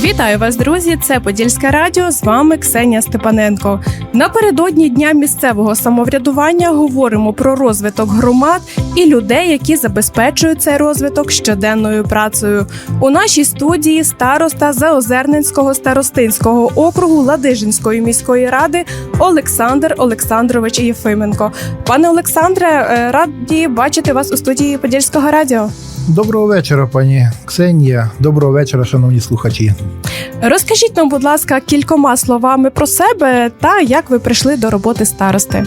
Вітаю вас, друзі! Це Подільське радіо. З вами Ксенія Степаненко. Напередодні дня місцевого самоврядування говоримо про розвиток громад і людей, які забезпечують цей розвиток щоденною працею. У нашій студії староста Заозерненського старостинського округу Ладижинської міської ради Олександр Олександрович Єфименко. Пане Олександре, е, раді бачити вас у студії Подільського радіо. Доброго вечора, пані Ксенія. Доброго вечора, шановні слухачі. Розкажіть нам, будь ласка, кількома словами про себе та як ви прийшли до роботи старости.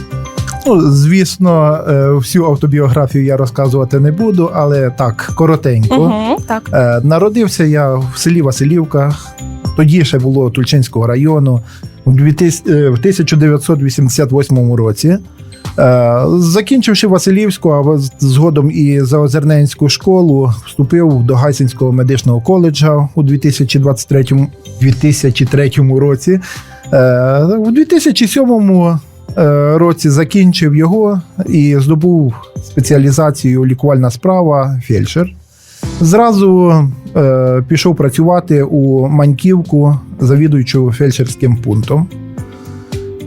Ну, звісно, е, всю автобіографію я розказувати не буду, але так, коротенько. Угу, так. Е, Народився я в селі Василівка, тоді ще було Тульчинського району, в 2000 е, в 1988 році. Е, Закінчивши Василівську, а згодом і Заозерненську школу, вступив до Гайсинського медичного коледжа у 2023, 2003 році. Е, У 2007 е, році закінчив його і здобув спеціалізацію лікувальна справа фельдшер. Зразу е, пішов працювати у Маньківку, завідуючу фельдшерським пунктом.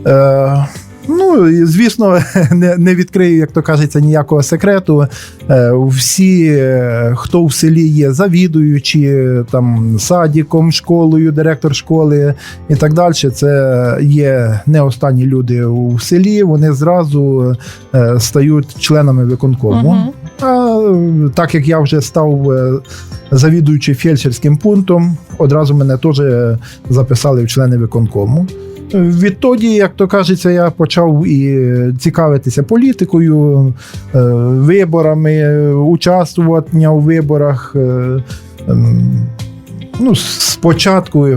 Е, ну, і, звісно, не, не відкрию, як то кажеться, ніякого секрету. Е, всі, е, хто в селі є, завідуючі там садіком, школою, директор школи і так далі. Це є не останні люди у селі. Вони зразу е, стають членами виконкому. Мгм. А е, так як я вже став е, завідуючи фельдшерським пунктом, одразу мене теж записали в члени виконкому. Відтоді, як то кажеться, я почав і цікавитися політикою, е, виборами, участвування у виборах. е, ем, Ну, спочатку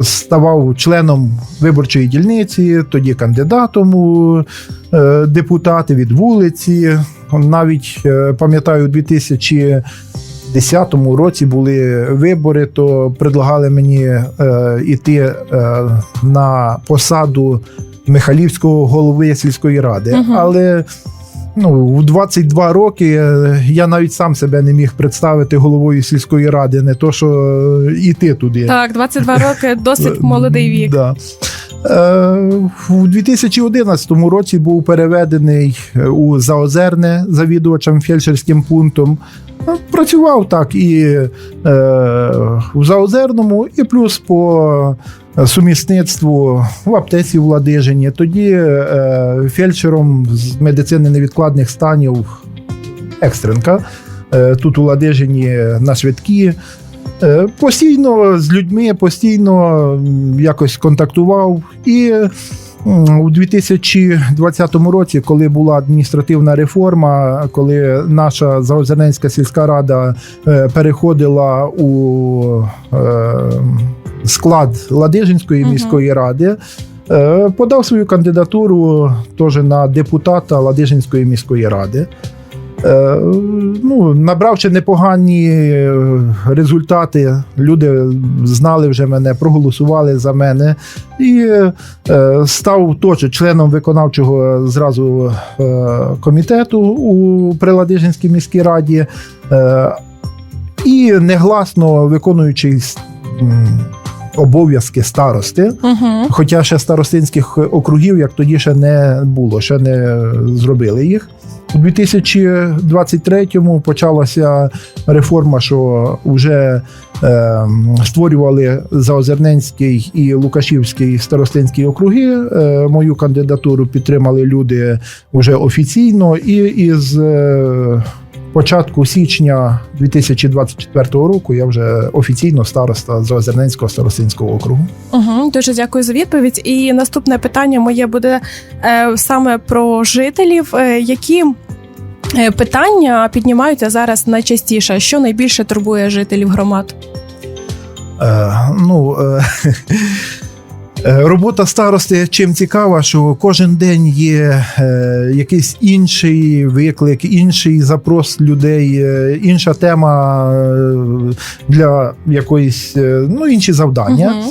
ставав членом виборчої дільниці, тоді кандидатом у е, депутати від вулиці. Навіть е, пам'ятаю, у 2010 році були вибори, то предлагали мені е, іти е, на посаду Михайлівського голови сільської ради. Мгм. Але ну, в 22 роки е, я навіть сам себе не міг представити головою сільської ради, не то що е, іти туди. Так, 22 роки досить молодий вік. Да. Е, У 2011 році був переведений е, у Заозерне завідувачем фельдшерським пунктом. Е, Працював так і е, в Заозерному, і плюс по сумісництву в аптеці в Ладижині. Тоді е, фельдшером з медицини невідкладних станів Екстренка. Е, Тут у Ладижині на швидкі. Е, Постійно з людьми, постійно якось контактував. І у 2020 році, коли була адміністративна реформа, коли наша Заозерненська сільська рада е, переходила у е, склад Ладижинської міської ради. е, Подав свою кандидатуру теж на депутата Ладижинської міської ради. Е, ну, набравши непогані е, результати, люди знали вже мене, проголосували за мене і е, став теж членом виконавчого зразу комітету у Приладижинській міській раді і негласно виконуючи обов'язки старости. Угу. Хоча ще старостинських округів, як тоді ще не було, ще не зробили їх. У 2023-му почалася реформа, що вже е, створювали Заозерненський і Лукашівський старостинські округи. Е, мою кандидатуру підтримали люди вже офіційно, і із е, початку січня 2024 року я вже офіційно староста Заозерненського старостинського округу. Угу. Дуже дякую за відповідь. І наступне питання моє буде е, саме про жителів. Е, які питання піднімаються зараз найчастіше? Що найбільше турбує жителів громад? Е, ну, е, е, робота старости чим цікава, що кожен день є е, якийсь інший виклик, інший запрос людей, е, інша тема е, для якоїсь, е, ну, інші завдання. Мгм.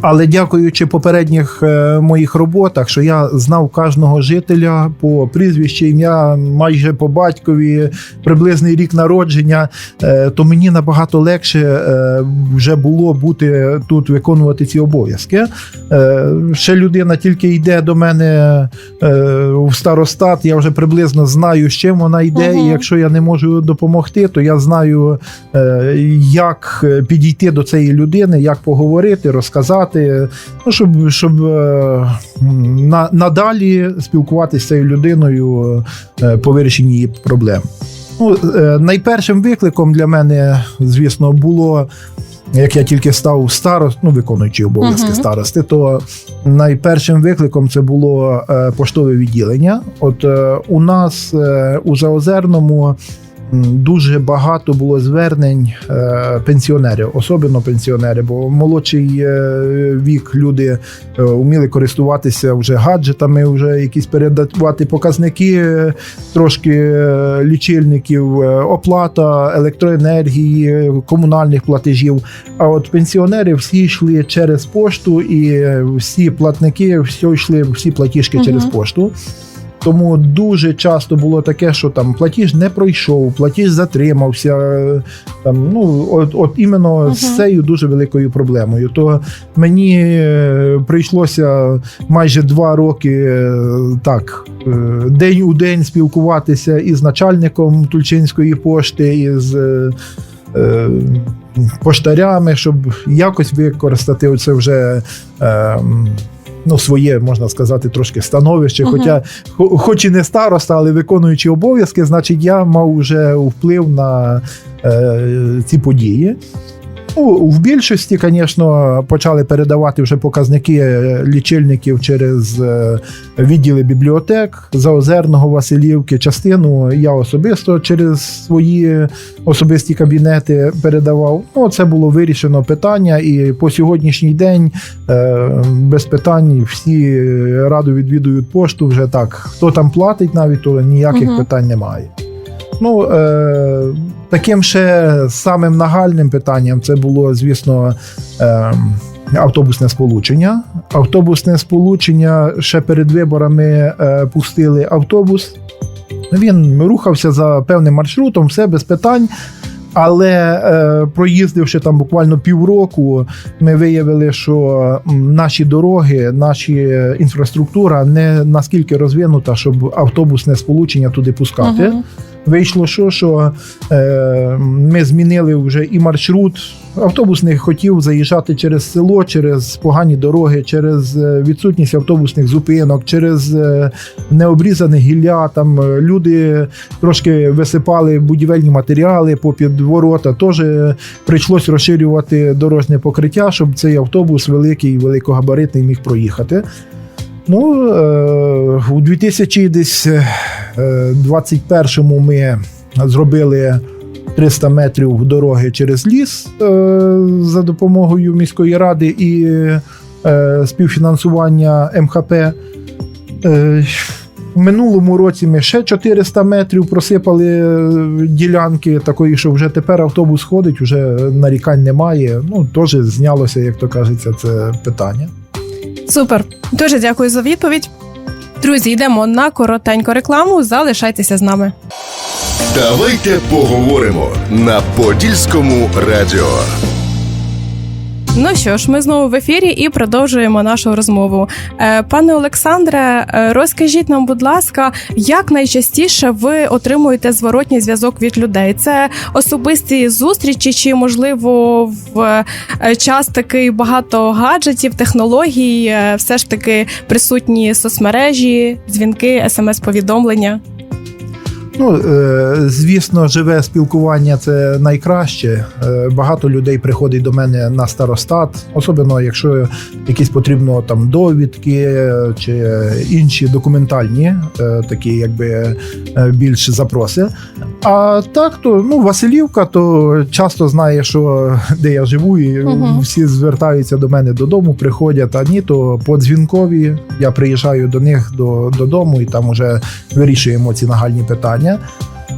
Але дякуючи попередніх е, моїх роботах, що я знав кожного жителя по прізвищу, ім'я, майже по батькові, приблизний рік народження, е, то мені набагато легше е, вже було бути тут, виконувати ці обов'язки. Ще людина тільки йде до мене в старостат, я вже приблизно знаю, з чим вона йде, Мгм. і якщо я не можу допомогти, то я знаю, як підійти до цієї людини, як поговорити, розказати, ну, щоб, щоб е, на, надалі спілкуватися з цією людиною е, по вирішенні її проблем. Ну, е, найпершим викликом для мене, звісно, було. Як я тільки став старост, ну виконуючи обов'язки Мгм. старости, то найпершим викликом це було поштове відділення. От у нас у Заозерному дуже багато було звернень е, пенсіонерів, особливо пенсіонери, бо молодший е, вік люди е, вміли користуватися вже гаджетами, вже якісь передавати показники, трошки лічильників, оплата електроенергії, комунальних платежів. А от пенсіонери всі йшли через пошту, і всі платники всі йшли всі платіжки Мгм. через пошту. Тому дуже часто було таке, що там платіж не пройшов, платіж затримався. е, Там, ну, от, от іменно Мгм. з цією дуже великою проблемою. То мені е, прийшлося майже два роки е, так, день у день спілкуватися із начальником Тульчинської пошти, із поштарями, щоб якось використати оце вже. Е, Ну, своє можна сказати, трошки становище. Мгм. Хоча, хоч і не староста, але виконуючи обов'язки, значить, я мав вже вплив на е, ці події. Ну, в більшості, звісно, почали передавати вже показники е, лічильників через е, відділи бібліотек Заозерного, Василівки. Частину я особисто через свої особисті кабінети передавав. Ну, це було вирішено питання, і по сьогоднішній день е, без питань всі радо відвідують пошту. Вже так. Хто там платить, навіть то ніяких Мгм. питань немає. Ну, е, таким ще самим нагальним питанням це було, звісно, е, автобусне сполучення. Автобусне сполучення ще перед виборами е, пустили автобус. Він рухався за певним маршрутом, все без питань. Але е, проїздивши там буквально півроку, ми виявили, що наші дороги, наша інфраструктура не наскільки розвинута, щоб автобусне сполучення туди пускати. Мгм. Вийшло, що, що е, ми змінили вже і маршрут. Автобус не хотів заїжджати через село, через погані дороги, через е, відсутність автобусних зупинок, через е, необрізане гілля. Там е, люди трошки висипали будівельні матеріали попід ворота. Теж прийшлось розширювати дорожнє покриття, щоб цей автобус великий, великогабаритний міг проїхати. Ну, е, у 2021 ми зробили 300 метрів дороги через ліс е, за допомогою міської ради і е, співфінансування МХП. Е, в минулому році ми ще 400 метрів просипали е, ділянки такої, що вже тепер автобус ходить, вже нарікань немає. Ну, теж знялося, як то кажеться, це питання. Супер. Дуже дякую за відповідь. Друзі, йдемо на коротеньку рекламу. Залишайтеся з нами. Давайте поговоримо на Подільському радіо. Ну що ж, ми знову в ефірі і продовжуємо нашу розмову. Е, Пане Олександре, е, розкажіть нам, будь ласка, як найчастіше ви отримуєте зворотній зв'язок від людей? Це особисті зустрічі, чи можливо в е, час такий багато гаджетів, технологій, все ж таки присутні соцмережі, дзвінки, смс-повідомлення? Ну, е, звісно, живе спілкування це найкраще. Е, Багато людей приходить до мене на старостат, особливо якщо якісь потрібно там довідки чи інші документальні, е, такі якби більш запроси. А так, то ну, Василівка, то часто знає, що де я живу, і Мгм. всі звертаються до мене додому, приходять, а ні, то по дзвінкові я приїжджаю до них до, додому і там вже вирішуємо ці нагальні питання.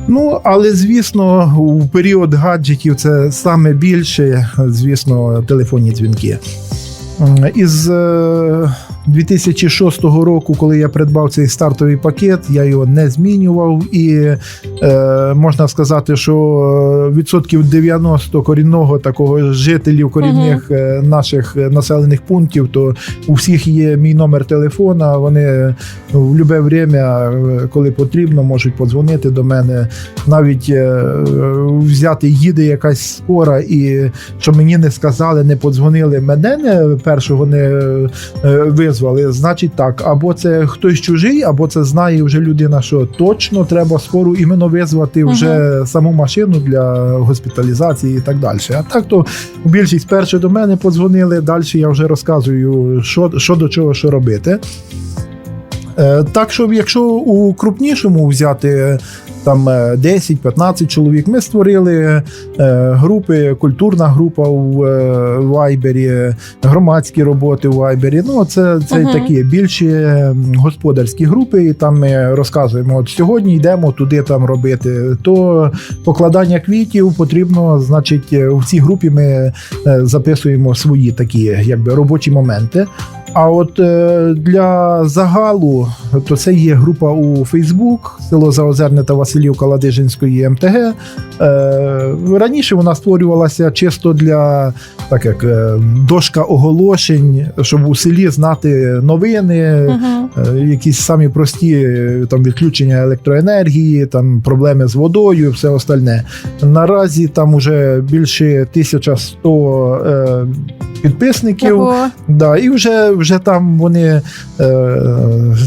Ну, але звісно, у період гаджетів це саме більше, звісно, телефонні дзвінки. Із е, 2006 року, коли я придбав цей стартовий пакет, я його не змінював, і е, можна сказати, що е, відсотків 90 корінного такого жителів корінних е, наших е, населених пунктів, то у всіх є мій номер телефона. Вони ну, в будь-яке время, коли потрібно, можуть подзвонити до мене. Навіть е, взяти їде якась скора, і що мені не сказали, не подзвонили. Мене не першого не е, визвали. Значить, так, або це хтось чужий, або це знає вже людина, що точно треба скору іменно визвати вже саму машину для госпіталізації і так далі. А так то більшість перше до мене подзвонили. Далі я вже розказую, що, що до чого, що робити. Е, Так що, якщо у крупнішому взяти там е, 10-15 чоловік, ми створили е, групи, культурна група е, Вайбері, громадські роботи в Вайбері. Ну, це, це Мгм. такі більші господарські групи, і там ми розказуємо: от сьогодні йдемо туди там робити. То покладання квітів потрібно, значить, е, в цій групі ми е, записуємо свої такі якби робочі моменти. А от е, для загалу, то це є група у Фейсбук, село Заозерне та Василівка Ладижинської МТГ. Е, раніше вона створювалася чисто для так як е, дошка оголошень, щоб у селі знати новини, Угу. Е, якісь самі прості там відключення електроенергії, там проблеми з водою, все остальне. Наразі там уже більше 1100 е, підписників. Ого. Да, і вже, вже там вони е,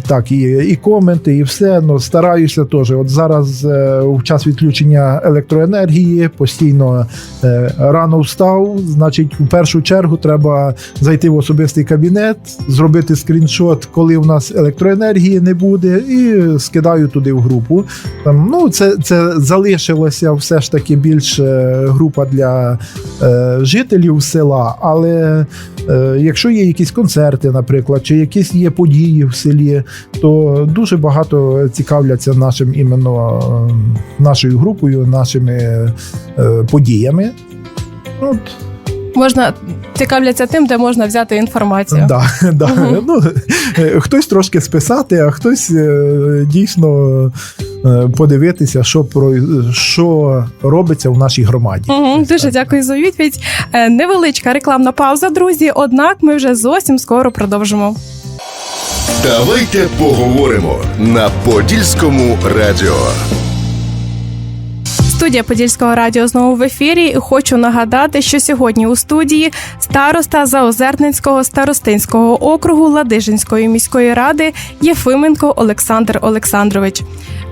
так, і, і коменти, і все. Ну, стараюся теж. От зараз е, в час відключення електроенергії постійно е, рано встав. Значить, в першу чергу треба зайти в особистий кабінет, зробити скріншот, коли в нас електроенергії не буде, і скидаю туди в групу. Там, ну, це, це залишилося все ж таки більш е, група для е, жителів села, але е, якщо є якісь концерти, наприклад, чи якісь є події в селі, то дуже багато цікавляться нашим іменно е, нашою групою, нашими е, подіями. От, Можна цікавляться тим, де можна взяти інформацію. да, да. Мгм. Ну, е, хтось трошки списати, а хтось дійсно подивитися, що, про, що робиться в нашій громаді. Угу, дуже так. дякую за відповідь. Е, Невеличка рекламна пауза, друзі. Однак ми вже зовсім скоро продовжимо. Давайте поговоримо на Подільському радіо. Студія Подільського радіо знову в ефірі. І Хочу нагадати, що сьогодні у студії староста Заозерненського старостинського округу Ладижинської міської ради Єфименко Олександр Олександрович.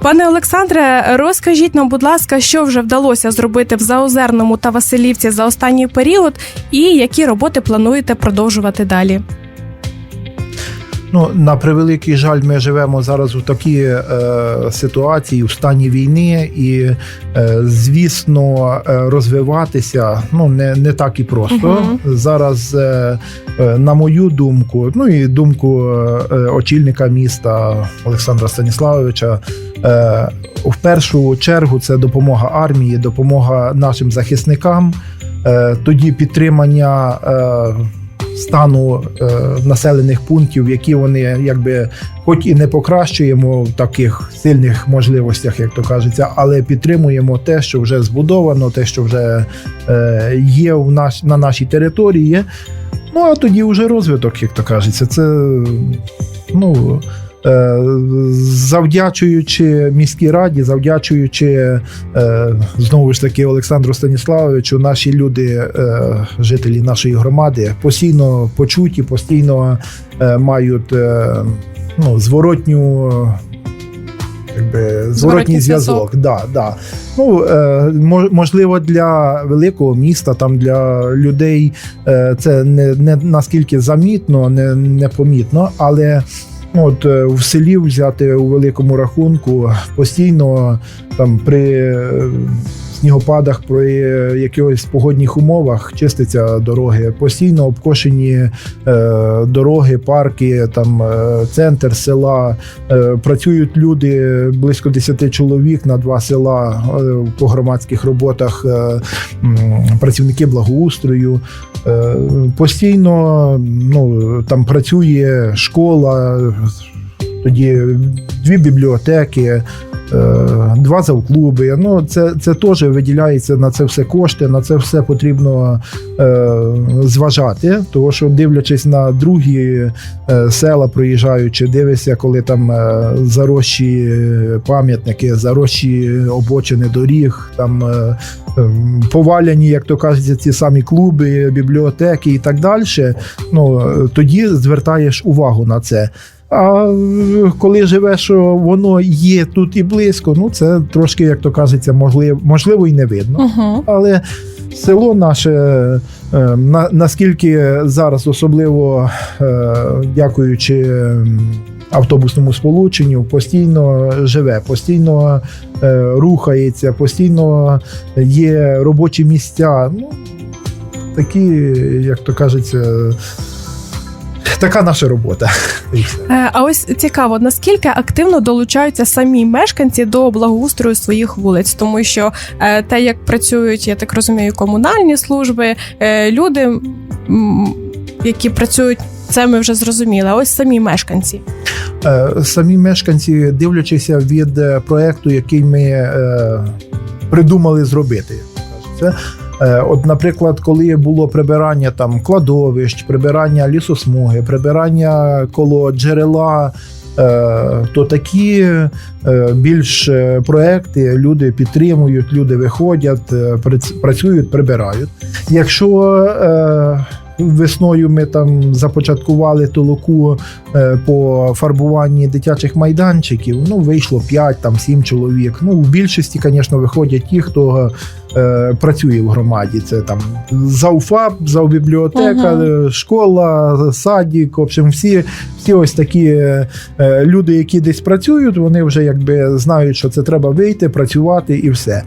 Пане Олександре, розкажіть нам, будь ласка, що вже вдалося зробити в Заозерному та Василівці за останній період, і які роботи плануєте продовжувати далі? Ну, на превеликий жаль, ми живемо зараз у такій е, ситуації, у стані війни, і, е, звісно, е, розвиватися ну, не, не так і просто. Мгм. Зараз, е, е, на мою думку, ну і думку е, очільника міста Олександра Станіславовича, е, в першу чергу це допомога армії, допомога нашим захисникам, е, тоді підтримання. Е, стану е, населених пунктів, які вони якби хоч і не покращуємо в таких сильних можливостях, як то кажеться, але підтримуємо те, що вже збудовано, те, що вже е, є в наш, на нашій території. Ну а тоді вже розвиток, як то кажеться, це ну. Е, Завдячуючи міській раді, завдячуючи е, знову ж таки Олександру Станіславовичу, наші люди, е, жителі нашої громади, постійно почуті, постійно мають ну, зворотню. Якби, зворотній зв'язок. Да, да. Ну, е, можливо, для великого міста, там для людей е, це не, не наскільки замітно, не, непомітно, але от, е, в селі взяти у великому рахунку постійно там при е, снігопадах, при якихось погодних умовах чиститься дороги. Постійно обкошені е, дороги, парки, там е, центр села. Е, працюють люди близько 10 чоловік на два села е, по громадських роботах, е, працівники благоустрою. Е, Постійно ну, там працює школа, тоді дві бібліотеки, е, два завклуби. Ну, це, це теж виділяється на це все кошти, на це все потрібно е, зважати. Тому що, дивлячись на другі е, села, проїжджаючи, дивишся, коли там е, заросші пам'ятники, заросші обочини доріг, там е, ем, поваляні, як то кажуть, ці самі клуби, бібліотеки і так далі. Ну, е, тоді звертаєш увагу на це. А коли живеш, що воно є тут і близько, ну це трошки, як то кажеться, можливо, можливо і не видно. Угу. Але село наше, е, на, наскільки зараз, особливо е, дякуючи автобусному сполученню, постійно живе, постійно е, рухається, постійно є робочі місця. Ну, такі, як то кажеться, така наша робота. Е, А ось цікаво, наскільки активно долучаються самі мешканці до благоустрою своїх вулиць, тому що е, те, як працюють, я так розумію, комунальні служби, е, люди, які працюють, це ми вже зрозуміли. Ось самі мешканці. Самі мешканці, дивлячися від проекту, який ми придумали зробити. Це, от, наприклад, коли було прибирання там кладовищ, прибирання лісосмуги, прибирання коло джерела. е, То такі е, більш е, проекти люди підтримують, люди виходять, е, працюють, прибирають. Якщо е, весною ми там започаткували толоку е, по фарбуванні дитячих майданчиків. Ну, вийшло 5 там 7 чоловік. Ну, в більшості, звісно, виходять ті, хто е, працює в громаді. Це там завфаб, завбібліотека, Мгм. е, школа, садік. В общем, всі, всі ось такі е, е, люди, які десь працюють, вони вже якби знають, що це треба вийти, працювати і все.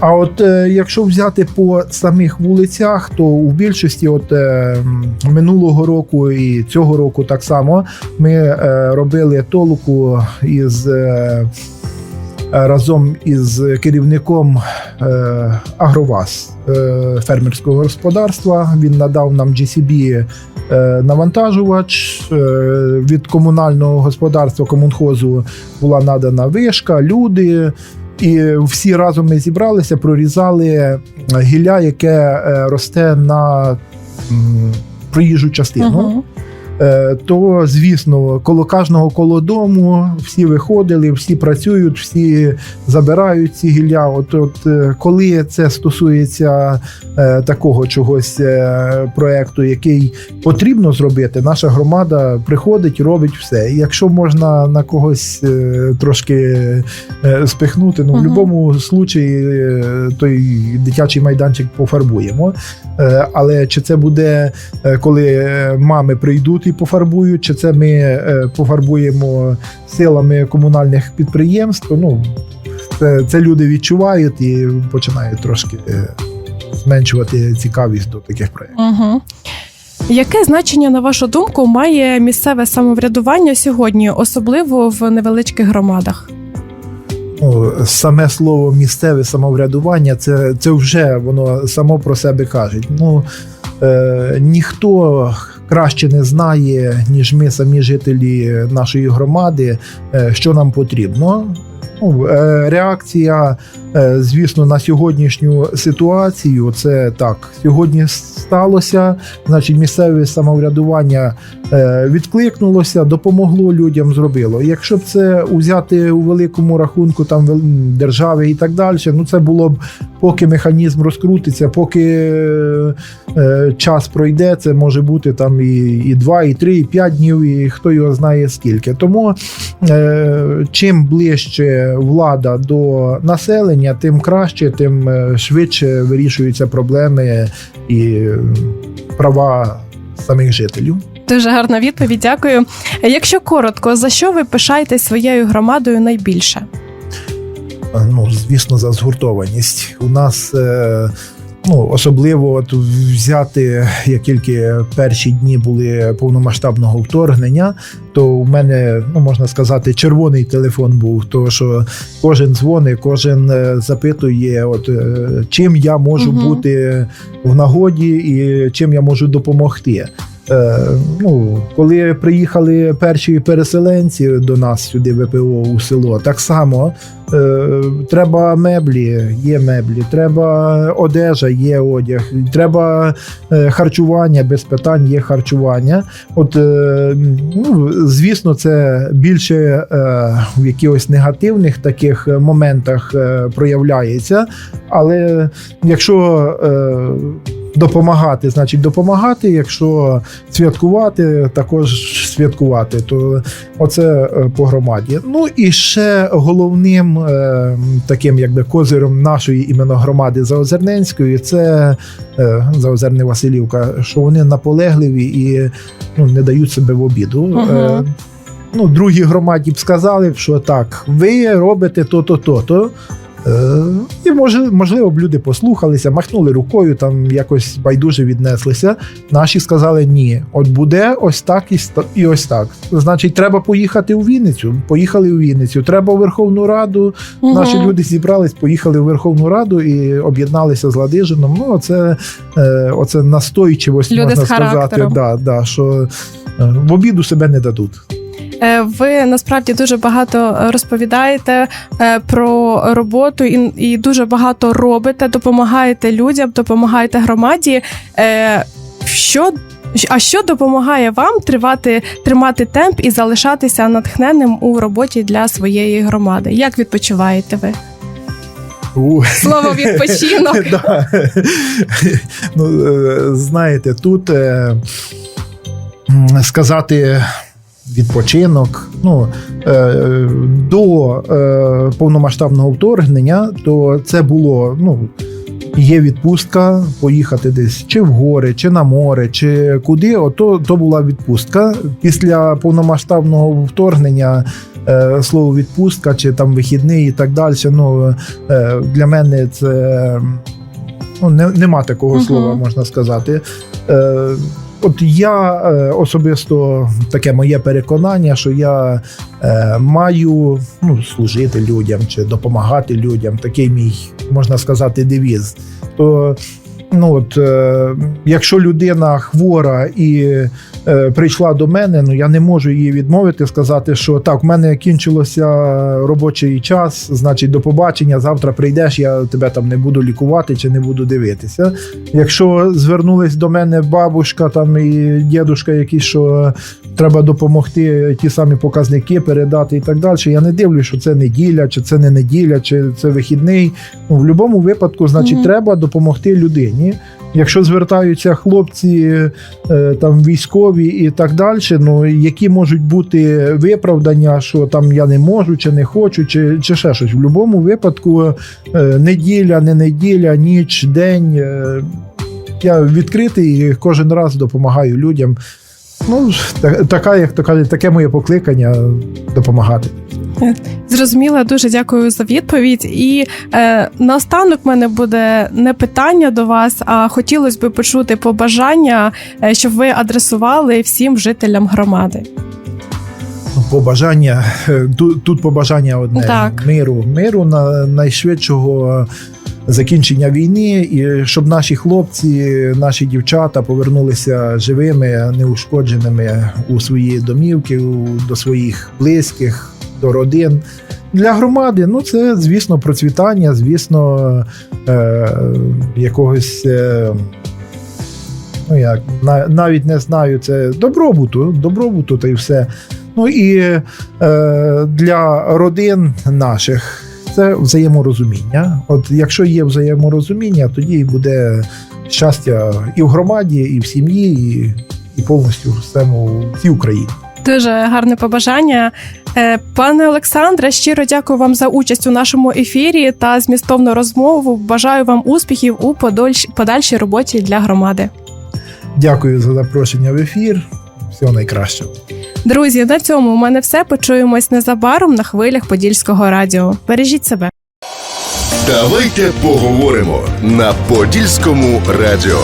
А от е, якщо взяти по самих вулицях, то у більшості, от е, минулого року і цього року так само, ми е, робили толку із. Е, Разом із керівником е, Агроваз е, фермерського господарства він надав нам GCB е, навантажувач е, від комунального господарства комунхозу була надана вишка, люди. І всі разом ми зібралися, прорізали гілля, яке е, росте на проїжджу частину. Мгм. Е, То, звісно, коло кожного коло дому всі виходили, всі працюють, всі забирають ці гілля. От, от е, коли це стосується е, такого чогось е, проекту, який потрібно зробити, наша громада приходить, робить все. І якщо можна на когось е, трошки е, спихнути, ну в Мгм. будь-якому случаї е, той дитячий майданчик пофарбуємо. Е, Але чи це буде, е, коли е, мами прийдуть і пофарбують, чи це ми е, пофарбуємо силами комунальних підприємств? Ну, це, це люди відчувають і починають трошки е, зменшувати цікавість до таких проєктів. Угу. Яке значення, на вашу думку, має місцеве самоврядування сьогодні, особливо в невеличких громадах? Ну, саме слово місцеве самоврядування, це, це вже воно само про себе каже. Ну, е, ніхто краще не знає, ніж ми, самі жителі нашої громади, е, що нам потрібно. Ну, е, реакція, звісно, на сьогоднішню ситуацію. Це так, сьогодні сталося. Значить, місцеве самоврядування е, відкликнулося, допомогло людям, зробило. Якщо б це взяти у великому рахунку там держави і так далі, ну це було б поки механізм розкрутиться, поки е, е, час пройде, це може бути там і, і 2, і 3, і 5 днів, і хто його знає скільки. Тому е, чим ближче влада до населення, тим краще, тим е, швидше вирішуються проблеми і е, права самих жителів. Дуже гарна відповідь, дякую. Якщо коротко, за що ви пишаєтесь своєю громадою найбільше? ну, звісно, за згуртованість. У нас е, ну, особливо от взяти, як тільки перші дні були повномасштабного вторгнення, то у мене, ну можна сказати, червоний телефон був. То що кожен дзвонить, кожен е, запитує, от е, чим я можу угу. бути в нагоді і чим я можу допомогти. Е, ну, коли приїхали перші переселенці до нас сюди, ВПО у село, так само е, треба меблі, є меблі, треба одежа, є одяг, треба е, харчування, без питань є харчування. От, е, ну, звісно, це більше е, в якихось негативних таких моментах е, проявляється. Але якщо е, допомагати, значить допомагати. Якщо святкувати, також святкувати. То оце е, по громаді. Ну і ще головним е, таким, якби козиром нашої іменно громади Заозерненської, це е, Заозерне Василівка, що вони наполегливі і ну, не дають себе в обіду. Е, Ну, другій громаді б сказали, що так, ви робите то-то, то-то. Е, І можливо, б люди послухалися, махнули рукою, там якось байдуже віднеслися. Наші сказали ні. От буде ось так і, ось так. Значить, треба поїхати у Вінницю. Поїхали у Вінницю. Треба у Верховну Раду. Наші люди зібрались, поїхали у Верховну Раду і об'єдналися з Ладижином. Ну, оце, е, оце настойчивость, Люди можна сказати, да, да, що е, в обіду себе не дадуть. Е, Ви насправді дуже багато е, розповідаєте е, про роботу і, і дуже багато робите, допомагаєте людям, допомагаєте громаді. Що а що допомагає вам тривати, тримати темп і залишатися натхненним у роботі для своєї громади? Як відпочиваєте ви? У. Слово відпочинок. Да. ну, знаєте, тут сказати відпочинок. Ну, е, до е, повномасштабного вторгнення, то це було. ну, Є відпустка, поїхати десь чи в гори, чи на море, чи куди. Ото то була відпустка. Після повномасштабного вторгнення е, слово відпустка, чи там вихідний і так далі. Ну е, для мене це ну, не, нема такого Мгм. слова, можна сказати. Е, От я е, особисто таке моє переконання, що я е, маю ну, служити людям чи допомагати людям. Такий мій, можна сказати, девіз. То ну от, е, якщо людина хвора і е, прийшла до мене, ну я не можу її відмовити, сказати, що так, в мене кінчилося робочий час, значить, до побачення. Завтра прийдеш, я тебе там не буду лікувати чи не буду дивитися. Якщо звернулись до мене бабушка там і дідушка, якісь що треба допомогти, ті самі показники передати і так далі. Я не дивлюсь, що це неділя, чи це не неділя, чи це вихідний. Ну, в будь-якому випадку, значить, Мгм. треба допомогти людині. Якщо звертаються хлопці, е, там військові і так далі, ну які можуть бути виправдання, що там я не можу, чи не хочу, чи, чи ще щось. В будь-якому випадку е, неділя, не неділя, ніч, день. е, Я відкритий і кожен раз допомагаю людям. Ну, така, як то кажуть, таке моє покликання допомагати. Зрозуміла, дуже дякую за відповідь. І е, наостанок в мене буде не питання до вас, а хотілося б почути побажання, е, щоб ви адресували всім жителям громади. Побажання е, тут, тут побажання одне Так. миру, миру на найшвидшого закінчення війни, і щоб наші хлопці, наші дівчата повернулися живими, неушкодженими у свої домівки, до своїх близьких, до родин. Для громади, ну це звісно процвітання, звісно, е, якогось. Е, ну як на- навіть не знаю, це добробуту, добробуту та й все. Ну і е, для родин наших це взаєморозуміння. От якщо є взаєморозуміння, тоді буде щастя і в громаді, і в сім'ї, і, і повністю в всьому всій Україні. Дуже гарне побажання. Е, Пане Олександре, щиро дякую вам за участь у нашому ефірі та змістовну розмову. Бажаю вам успіхів у подальшій роботі для громади. Дякую за запрошення в ефір. Всього найкращого. Друзі, на цьому у мене все. Почуємось незабаром на хвилях Подільського радіо. Бережіть себе. Давайте поговоримо на Подільському радіо.